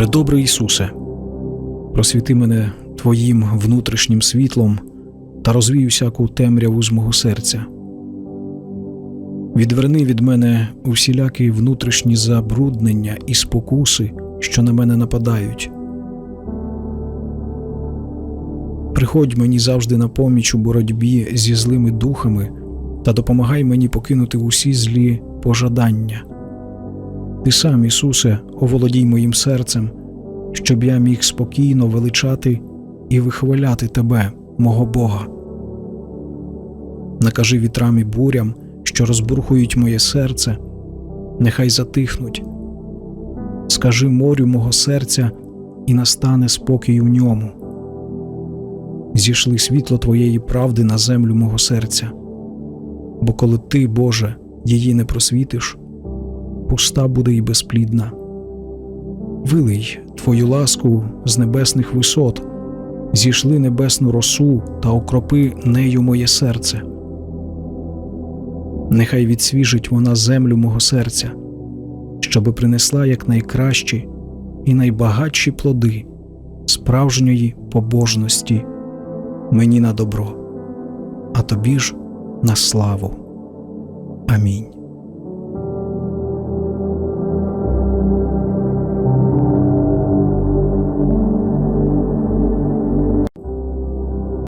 Предобрий Ісусе, просвіти мене Твоїм внутрішнім світлом та розвій усяку темряву з мого серця. Відверни від мене усілякі внутрішні забруднення і спокуси, що на мене нападають. Приходь мені завжди на поміч у боротьбі зі злими духами та допомагай мені покинути усі злі пожадання. Ти сам, Ісусе, оволодій моїм серцем, щоб я міг спокійно величати і вихваляти Тебе, мого Бога. Накажи вітрам і бурям, що розбурхують моє серце, нехай затихнуть. Скажи морю мого серця, і настане спокій у ньому. Зійшли світло Твоєї правди на землю мого серця. Бо коли Ти, Боже, її не просвітиш, пуста буде і безплідна. Вилий Твою ласку з небесних висот, зійшли небесну росу та окропи нею моє серце. Нехай відсвіжить вона землю мого серця, щоби принесла якнайкращі і найбагатші плоди справжньої побожності мені на добро, а тобі ж на славу. Амінь.